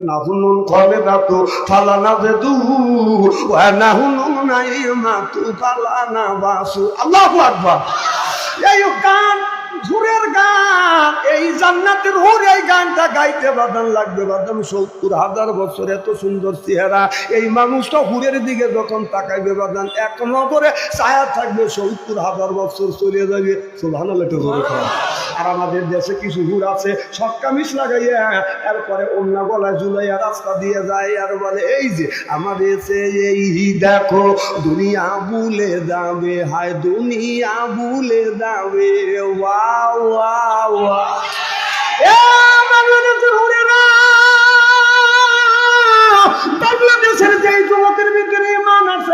নাহুনুন কলে দাতু ফালানা বেদু ওয়া নাহুনুন নাইমাতু ফালানা বাসু। আল্লাহু আকবার। এই গান সুরের গান, এই জান্নাতের হুর এই গানটা গাইতে বাদান লাগবে বাদান। সত্তর হাজার বছর এত সুন্দর চেহারা, এই মানুষটা হুরের দিকে যখন তাকাইবে বাদান, এক নজরে ছায়া থাকবে, সত্তর হাজার বছর চলে যাবে। সোভান আর আমাদের দেশে কিছু হুর আছে সব কামিজ লাগাইয়া এরপরে অন্য গলায় ঝুলাইয়া রাস্তা দিয়ে যায়, আর বলে, এই যে আমাদের সে এই দেখো, দুনিয়া ভুলে যাবে, হায় দুনিয়া ভুলে যাবে, ওয়া বাংলাদেশের যে যুবকের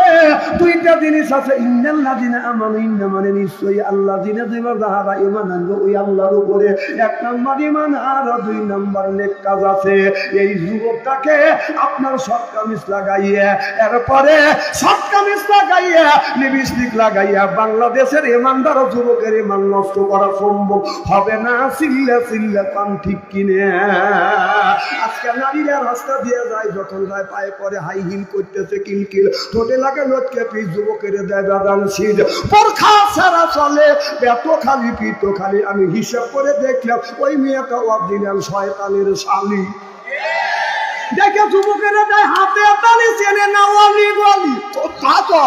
ইমান দুইটা জিনিস আছে। নিশ্চয়ই আল্লাহ দিনে ইমান ওই আল্লাহর উপরে এক ইমান আর দুই কাজ আছে। এই যুবকটাকে আপনার কামিজ এরপরে কামিজ লিপস্টিক লাগাইয়া বাংলাদেশের ইমানদার যুবকের ইমান নষ্ট করা সম্ভব হবে না। চিল্লা চিল্লা পান ঠিক কিনে। আজকে নারীরা রাস্তা দিয়ে যায়, যখন যায়, পায়ে পরে হাই হিল করতেছে কিলকিল ঠোঁটে লাগে পিস যুবকের দেয় সারা চলে এত খালি পিত খালি। আমি হিসাব করে দেখলাম, ওই মেয়েটা অরিজিনাল শয়তানের শালি দেখে যুবকের দেয়, হাতে তালি চেনে না তো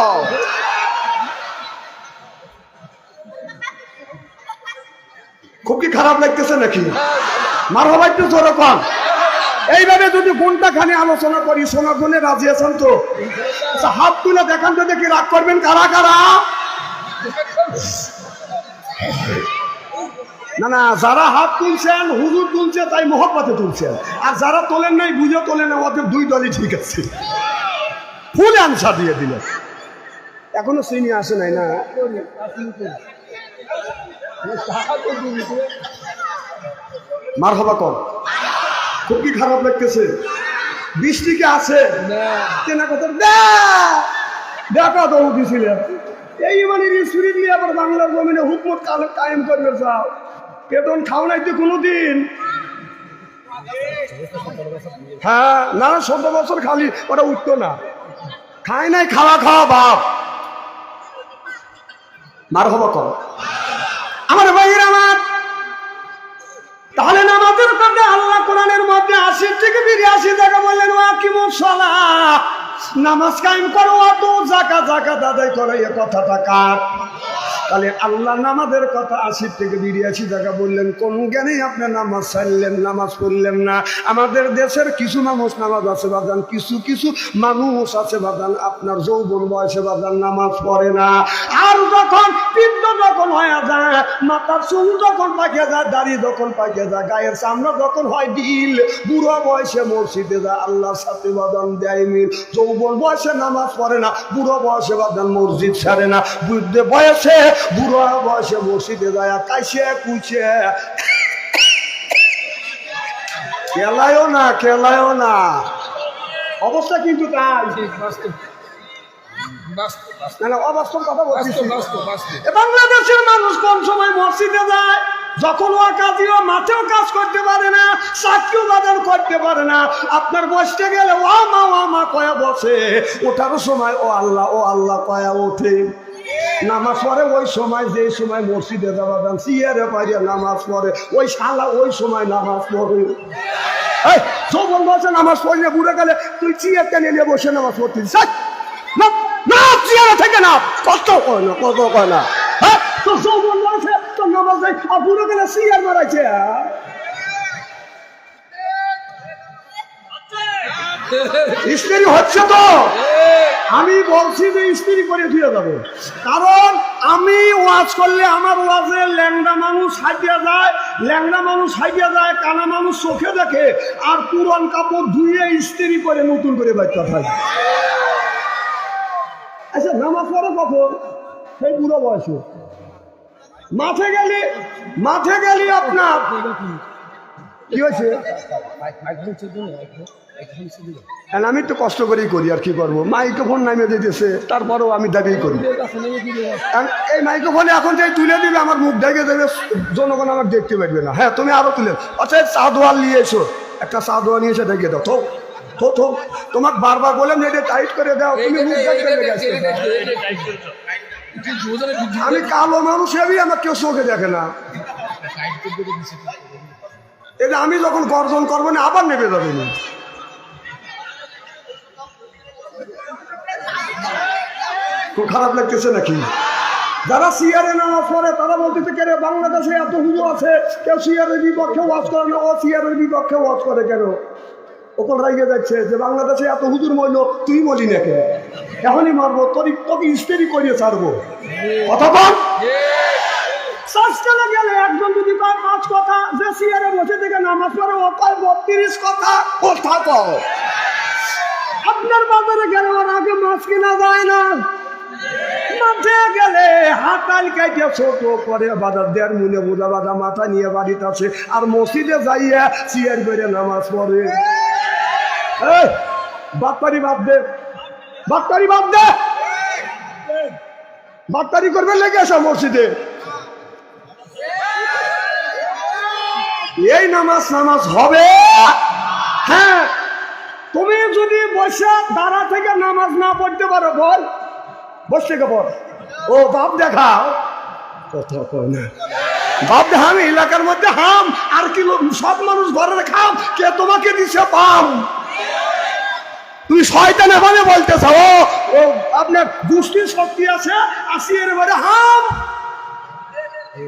খুব কি খারাপ লাগতেছে নাকি? মার হবা একটু জোরে কম এইভাবে যদি ঘণ্টা খানি আলোচনা করি সোনা গুনে রাজি আছেন তো? আচ্ছা, হাত তুলে দেখান তো দেখি রাগ করবেন কারা কারা? না না যারা হাত তুলছেন হুজুর তুলছে তাই মোহব্বতে তুলছেন। আর যারা তোলেন নাই বুঝে তোলেন না ওদের দুই দলই ঠিক আছে। ফুল অ্যান্সার দিয়ে দিলেন। এখনও চিনি আসে নাই না? মার হবা কর। খুব কি খারাপ লাগতেছে? বৃষ্টি কি আছে? কেনা কথা? দেখা তো এই মানে নিয়ে আবার বাংলার জমিনে হুকমত কায়েম করবে চাও বেতন খাও নাই তো কোনোদিন। হ্যাঁ না চোদ্দ বছর খালি ওটা উঠতো না। খায় নাই খাওয়া খাওয়া বাপ। মার হবা কর। আমার ভাইয়ের আমার তাহলে নামাজের কথা আল্লাহ কোরআনের নামাজ কায়েম করো অত জাকা জাকা দাদাই করো এ কথাটা কার? তাহলে আল্লাহ নামাজের কথা আশি থেকে বিরিয়াশি টাকা বললেন, কোন জ্ঞানে আপনি নামাজ ছাড়লেন নামাজ পড়লেন না? আমাদের দেশের কিছু মানুষ নামাজ আছে বাদান কিছু কিছু মানুষ আছে বাদান আপনার যৌবন বয়সে বাদান নামাজ পড়ে না। আর যখন পিণ্ড যখন হয়ে যায়, মাথার চুল যখন পাকিয়ে যায়, দাড়ি যখন পাকিয়ে যায়, গায়ের চামড়া যখন হয় ডিল বুড়ো বয়সে মসজিদে যায়, আল্লাহর সাথে বাদান দেয় মিল। যৌবন বয়সে নামাজ পড়ে না, বুড়ো বয়সে বাদান মসজিদ ছাড়ে না। বৃদ্ধ বয়সে বুড়ো বয়সে মসজিদে যায় কাইছে কুইছে খেলায়ও না খেলায়ও না। অবস্থা কিন্তু তাই। বাংলাদেশের মানুষ কোন সময় মসজিদে যায় যখন ও কাজীও মাঠেও কাজ করতে পারে না চাকরিও বাজার করতে পারে না আপনার বসতে গেলে ও মা ও মা কয়া বসে। ওঠারও সময় ও আল্লাহ ও আল্লাহ কয়া ওঠে। নামাজ পড়ে, ওই সময় যে সময় মসজিদে যাওয়া যান, সিয়ারে পাইয়া নামাজ পড়ে, ওই শালা ওই সময় নামাজ পড়ে। এই যৌবন বসে নামাজ পড়লে বুড়ে গেলে তুই চিয়ারটা নিয়ে বসে নামাজ পড়তিস। না না, চেয়ারে থেকে না, কষ্ট কয় না, কষ্ট কয় না। হ্যাঁ তো যৌবন বয়সে তো নামাজ নেই, আর বুড়ো গেলে সিয়ার মারাইছে। হ্যাঁ? স্ত্রী হচ্ছে তো। আমি বলছি যে স্ত্রী করে দিয়ে যাবে কারণ আমি ওয়াজ করলে আমার ওয়াজে ল্যাংড়া মানুষ হাইয়া যায়, ল্যাংড়া মানুষ হাইয়া যায়, কানা মানুষ চোখে দেখে, আর পুরন কাপড় ধুয়ে স্ত্রী করে নতুন করে বাচ্চা থাকে আচ্ছা নামাজ পড়ো কখন? সেই বুড়ো বয়সে। মাঠে গেলে মাঠে গেলে আপনার কি হয়েছে? আমি তো কষ্ট করেই করি আর কি করব? মাইক্রোফোন নামিয়ে দিতেছে তারপরেও আমি দাবিই করি। এই মাইক্রোফোনে এখন যে তুলে দিবে আমার মুখ ঢেকে দেবে জনগণ আমাকে দেখতে পারবে না। হ্যাঁ তুমি আরও তুলে আচ্ছা চা দোয়াল নিয়ে এসো। একটা চা দোয়া নিয়ে এসে ঢেকে দাও। তো তো তো তোমাকে বারবার বললাম যে এটা টাইট করে দাও তুমি মুখ আমি কালো মানুষ হেবি আমার কেউ চোখে দেখে না। এটা আমি যখন গর্জন করব না, আবার নেবে যাবে না। খুব খারাপ লাগতেছে নাকি? যারা সিয়ারে নামাজ পড়ে তারা বলতেছে কেন বাংলাদেশে এত হুজু আছে, কেউ সিয়ারের বিপক্ষে ওয়াজ করে না। ও সিয়ারের বিপক্ষে ওয়াজ করে কেন? ওপর রাইয়ে যাচ্ছে যে, বাংলাদেশে এত হুজুর মইল তুই বলি না কেন? এখনই মারবো তোর তোকে ইস্তেরি করিয়ে ছাড়বো। কথা বল। সাজকালে গেলে একজন যদি কয় পাঁচ কথা, যে সিয়ারে বসে থেকে নামাজ পড়ে, ও কয় বত্রিশ কথা কথা কও। আপনার বাজারে গেলে ওর আগে মাছ কিনা যায় না। মাঠে গেলে হাতাল কাইটে ছোট করে বাজার দেড় মুনে বোঝা বাজা মাথা নিয়ে বাড়িতে আছে আর মসজিদে যাইয়া সিয়ার বেড়ে নামাজ পড়ে। বাটপারি বাদ দে বাটপারি বাদ দে। বাটপারি করবে লেগে আসা মসজিদে। এই নামাজ নামাজ হবে? হ্যাঁ। তুমি যদি বসে দাঁড়া থেকে নামাজ না পড়তে পারো, বল। বস থেকে পড়। ও, বাপ দেখাও। কথা বাপ দেখা এলাকার মধ্যে হাম, আর কি সব মানুষ ঘরে খাম, কে তোমাকে দিছে পাম? তুমি শয়তান এখানে বলতেছ। ও আপনার দুষ্টির শক্তি আছে, আসি এর হাম।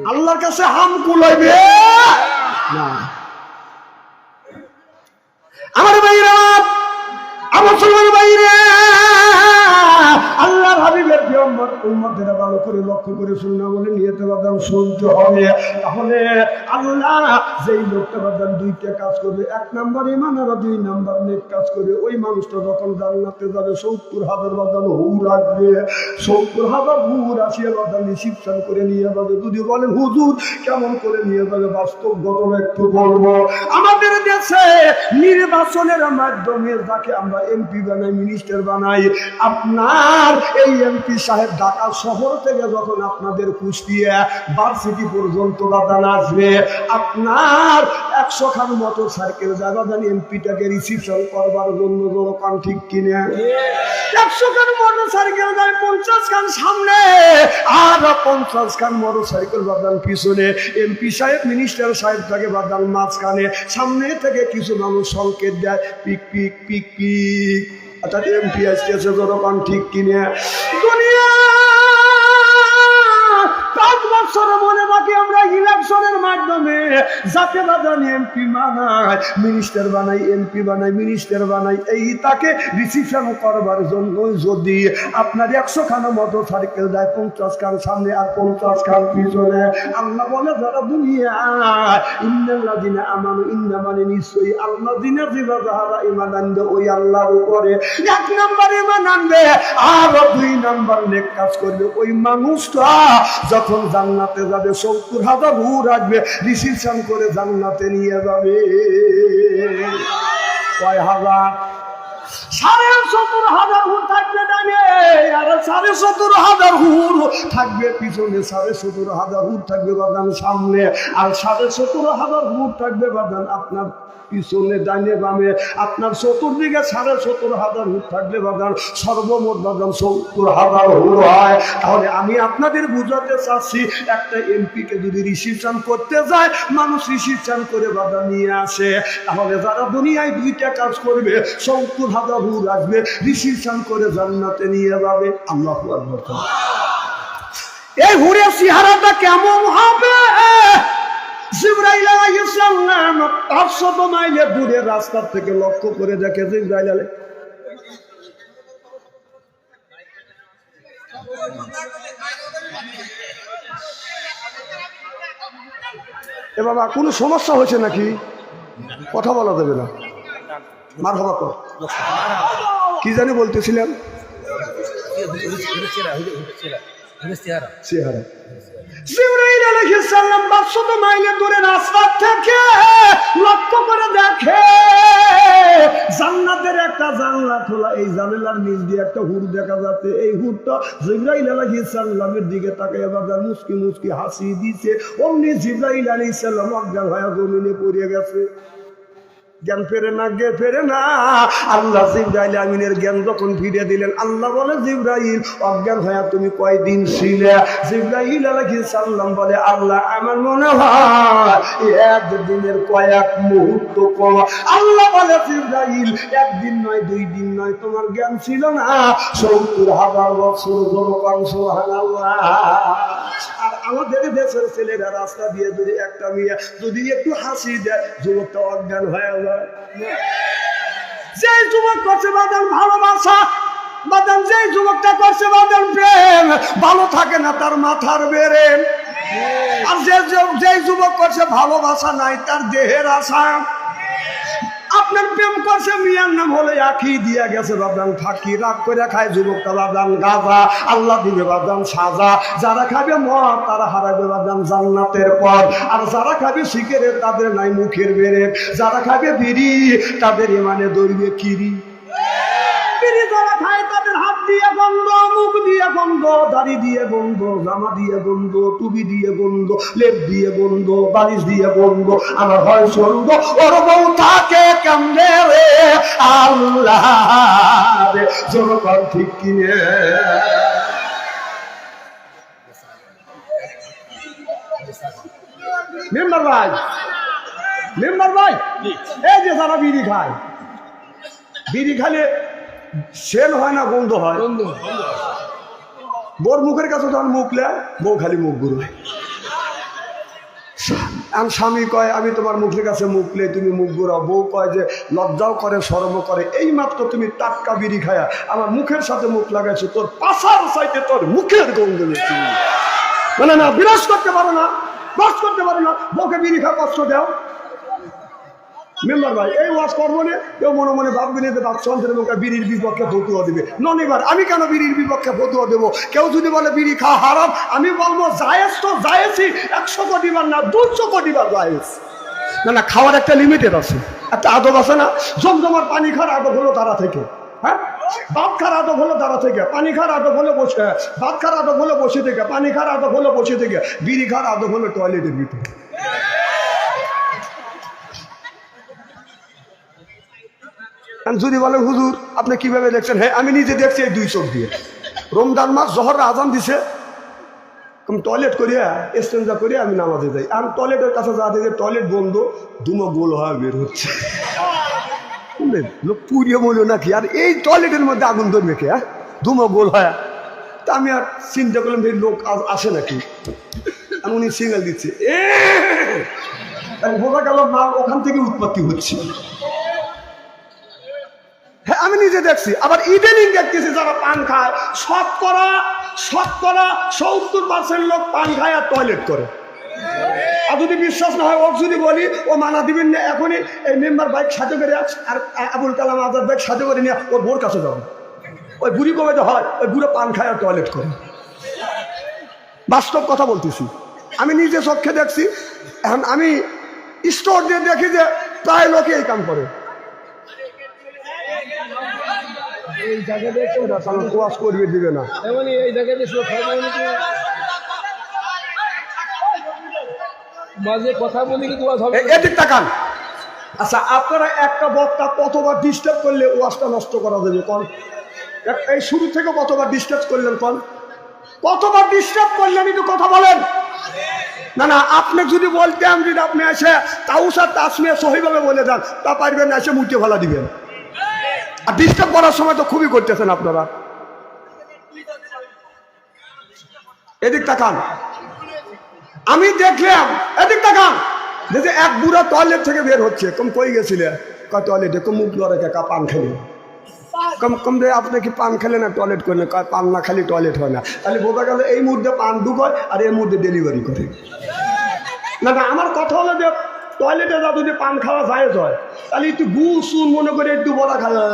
আল্লাহর কাছে হাম কুলাইবে। আমার বাইরা আমার সময় বাইরে আল্লাহ হাবিবের পিয়ম্বর। উম্মতেরা ভালো করে লক্ষ্য করে শুননা বলে নিয়েতে বাদাম শুনতে হবে। তাহলে আল্লাহ যেই লোকটা বাদাম দুইটা কাজ করবে, এক নাম্বার ইমান দুই নাম্বার নেক কাজ করবে। ওই মানুষটা যখন জান্নাতে যাবে সত্তর হাজার বাদাম হুর আসবে। সত্তর হাজার হুর আসিয়া বাদাম রিসিপশন করে নিয়ে যাবে। যদি বলেন হুজুর, কেমন করে নিয়ে যাবে? বাস্তব ঘটনা একটু বলব। আমাদের দেশে নির্বাচনের মাধ্যমে যাকে আমরা এমপি বানাই, মিনিস্টার বানাই, আপনার এই এমপি সাহেব ঢাকা শহর থেকে যখন আপনাদের কুষ্টিয়া ভার্সিটি পর্যন্ত বাদান আসবে আপনার একশো খান মোটর সাইকেল যারা জানি এমপিটাকে রিসিপশন করবার জন্য দোকান ঠিক কিনে? একশো খান মোটর সাইকেল যায় পঞ্চাশ খান সামনে আর পঞ্চাশ খান মোটর সাইকেল বাদান পিছনে। এমপি সাহেব মিনিস্টার সাহেব থাকে বাদান মাঝখানে সামনে থেকে কিছু মানুষ সংকেত দেয় পিক পিক পিক পিক। অর্থাৎ এমপি আসতেছে দোকান ঠিক কিনে? দুনিয়া! পাঁচ বছর আমরা ইলেকশনের মাধ্যমে যাকে বাদান এমপি বানাই মিনিস্টার বানাই এমপি বানাই মিনিস্টার বানাই এই তাকে রিসিপশন করবার জন্য যদি আপনার একশো খানা মোটর সাইকেল দেয়, পঞ্চাশ খান সামনে আর পঞ্চাশ খান পিছনে। আল্লাহ বলে, যারা দুনিয়া ইন্নাল্লাহ দিনে আমানু ইন্না মানে নিশ্চয়ই আল্লাহ দিনে দিবা যাহারা ইমান আনবে ওই আল্লাহর উপরে এক নাম্বার ইমান আনবে, আর দুই নাম্বার নেক কাজ করবে। ওই মানুষটা যখন জান্নাতে যাবে সত্তর হাজার ভূ রাখবে রিসিপশন করে জান্নাতে নিয়ে যাবে। কয় হাজার? সাড়ে সত্তর হাজার হুর থাকবে ডানে, আর সাড়ে সত্তর হাজার হুর থাকবে পিছনে, সাড়ে সত্তর হাজার হুর থাকবে বাদান সামনে, আর সাড়ে সত্তর হাজার হুর থাকবে বাদান আপনার পিছনে ডাইনে বামে, আপনার চতুর্দিকে সাড়ে সত্তর হাজার হুর থাকলে বাদান সর্বমোট বাদান সত্তর হাজার হুর হয়। তাহলে আমি আপনাদের বুঝাতে চাচ্ছি, একটা এমপিকে যদি রিসিপশন করতে যায়, মানুষ রিসিপশন করে বাধা নিয়ে আসে। তাহলে যারা দুনিয়ায় দুইটা কাজ করবে, সত্তর হাজার হুর আসবে রিসিপশন করে জান্নাতে নিয়ে যাবে। আল্লাহ এই হুরের চেহারাটা কেমন হবে? জিব্রাইল আলাইহিস সালাম 500 মাইলে দূরে রাস্তা থেকে লক্ষ্য করে দেখে এ বাবা, কোনো সমস্যা হয়েছে নাকি? কথা বলা যাবে না। মার হবা কি জানি বলতেছিলাম চেহারা। জিবরাইল আলাইহিস সালাম 500 মাইলের দূরে রাস্তা থেকে লক্ষ্য করে দেখে একটা জানলা এই নিচ দিয়ে একটা হুর দেখা যাচ্ছে। এই হুরটা দিকে মুস্কি মুস্কি হাসি দিছে। অমনি জিবরাইল আলাইহিস সালাম অজ্ঞান হয়ে জমিনে গেছে। জ্ঞান ফেরে না, গে ফেরে না। আল্লাহ জিব্রাইল আমিনের জ্ঞান যখন ফিরে দিলেন, আল্লাহ বলে, জিব্রাইল, অজ্ঞান হয়ে তুমি কয়দিন ছিলে? জিব্রাইল আলাইহিস সালাম বলে, আল্লাহ, আমার মনে হয় একদিনের কয়েক মুহূর্ত কম। আল্লাহ বলে, জিব্রাইল, একদিন নয়, দুই দিন নয়, তোমার জ্ঞান ছিল না? সত্তর হাজার বছর জনগণ সুবহানাল্লাহ। আর আমাদের দেশের ছেলেরা রাস্তা দিয়ে যদি একটা মেয়ে যদি একটু হাসি দেয়, যুবকটা অজ্ঞান হয়ে যে যুবক করছে বাদান ভালোবাসা বাদান যে যুবকটা করছে বাদান প্রেম, ভালো থাকে না তার মাথার বেড়ে। আর যে যে যুবক করছে ভালোবাসা নাই, তার দেহের আশা। আপনার প্রেম করছে, মিয়ার নাম হলে আখি দিয়া গেছে বাবদান ফাঁকি রাগ করে খায় যুবকটা বাবদান গাজা, আল্লাহ দিবে বাবদান সাজা। যারা খাবে মদ, তারা হারাবে বাবদান জান্নাতের পর আর যারা খাবে শিখেরে তাদের নাই মুখের বেড়ে যারা খাবে বিড়ি, তাদের মানে দৌড়বে কিরি। বিড়ি যারা খায়, তাদের হাত দিয়ে বন্ধ মুখ দিয়ে বন্ধ দাড়ি দিয়ে বন্ধ জামা দিয়ে বন্ধ টুপি দিয়ে বন্ধ লেপ দিয়ে বন্ধ বালিশ দিয়ে বন্ধ আমার হয় স্বর্গ ওর বউ থাকে কেমনে রে, আল্লাহ জনগণ ঠিক কিনে। মেম্বার ভাই মেম্বার ভাই, এই যে যারা বিড়ি খায়, বিড়ি খালে সেল হয় না বন্ধ হয়। বোর মুখের কাছে যখন মুখলে বউ খালি মুখ ঘুরবে আমি স্বামী কয় আমি তোমার মুখের কাছে মুখ মুখলে তুমি মুখ ঘুরাও। বউ কয় যে লজ্জাও করে শরম করে। এই মাত্র তুমি টাটকা বিড়ি খায়া আমার মুখের সাথে মুখ লাগাইছো তোর পাশার সাইতে তোর মুখের গন্ধ বেশি। মানে না বিরাজ করতে পারো না বাস করতে পারো না। বউকে বিড়ি খাওয়া কষ্ট দাও। মেম্বার ভাই, এই ওয়াজ করব না। কেউ মনে মনে ভাববে না যে বাদশাহের মুখে বিড়ির বিপক্ষে ফতুয়া দিবে। নন এবার আমি কেন বিড়ির বিপক্ষে ফতুয়া দেবো? কেউ যদি বলে বিড়ি খাওয়া হারাম, আমি বলব জায়েজ তো জায়েজই। একশো কোটি বার না দুশো কোটি বার জায়েজ। না না, খাওয়ার একটা লিমিটেড আছে। একটা আদব আছে না, জমজমার পানি খাওয়ার আদব হলো তারা থেকে। হ্যাঁ? ভাত খাওয়ার আদব হলো তারা থেকে। পানি খাওয়ার আদব হলো বসে ভাত খাওয়ার আদব হলো বসে থেকে। পানি খাওয়ার আদব হলো বসে থেকে। বিড়ি খাওয়ার আদব হলো টয়লেটের ভিতরে। যদি বলেন, হুজুর, আপনি কীভাবে দেখছেন? হ্যাঁ আমি নিজে দেখছি এই দুই চোখ দিয়ে। রমজান মাস জহর আজান দিছে। আমি টয়লেট করিয়া এক্সচেঞ্জা করিয়া আমি নামাজে যাই। আমি টয়লেটের কাছে যা দেখি টয়লেট বন্ধ দুমো গোল হয়ে বের হচ্ছে? লোক পুড়িয়ে বলল নাকি? আর এই টয়লেটের মধ্যে আগুন ধরবে কে হ্যাঁ? দুমো গোল হয় তা আমি আর চিন্তা করলাম যে লোক আসে নাকি? আমি উনি সিঙ্গেল দিচ্ছে। এ! বোঝা গেল মাল ওখান থেকে উৎপত্তি হচ্ছে। আমি নিজে দেখছি। আবার ইদানিং দেখতেছি যারা পান খায়। শতকরা শতকরা সত্তর পার্সেন্ট লোক পান খায় আর টয়লেট করে। আর যদি বিশ্বাস না হয় ও যদি বলি, ও মানা দিবেন না, এখনই এই মেম্বার বাইক সাথে করে আর আবুল কালাম আজাদ বাইক সাথে করে নিয়ে ওর বোর কাছে যাবে ওই বুড়ি কবে তো হয়, ওই বুড়ো পান খায় আর টয়লেট করে। বাস্তব কথা বলতেছি। আমি নিজে চোখে দেখছি, এখন আমি স্টোর দিয়ে দেখি যে প্রায় লোকে এই কাম করে। এই জায়গাতে একটু ওয়াশ করবে দিবে না। এমনই এই জায়গাতে মাঝে কথা বলি কিন্তু এদিক তাকান। আচ্ছা আপনারা একটা বক্তা কতবার ডিস্টার্ব করলে ওয়াশটা নষ্ট করা যাবে কন? এক- এই শুরু থেকে কতবার ডিস্টার্ব করলেন কন? কতবার ডিস্টার্ব করলেন একটু কথা বলেন। না না আপনি যদি বলতেন যদি আপনি এসে তাউসার তাসমিয়া সহিভাবে বলে দেন তা পারবেন এসে মুটে ফেলা দিবেন। আর ডিস্টার্ব করার সময় তো খুবই করতেছেন আপনারা। এদিক তাকান। আমি দেখলাম, এদিক তাকান। যে এক বুড়া টয়লেট থেকে বের হচ্ছে, কম কই গেছিলে? কয় টয়লেটে কম মুখ লড়ে কা পান খেলে। কম কম দে আপনি কি পান খেলে না টয়লেট করেন কয় পান না খালি টয়লেট হয় না। তাহলে বোঝা গেল এই মুহূর্তে পান ঢুকয় আর এই মুহূর্তে ডেলিভারি করে। না না, আমার কথা হলো যে টয়লেটে যা যদি পান খাওয়া যায় হয় তাহলে একটু গু শুন মনে করে একটু বলা খাওয়া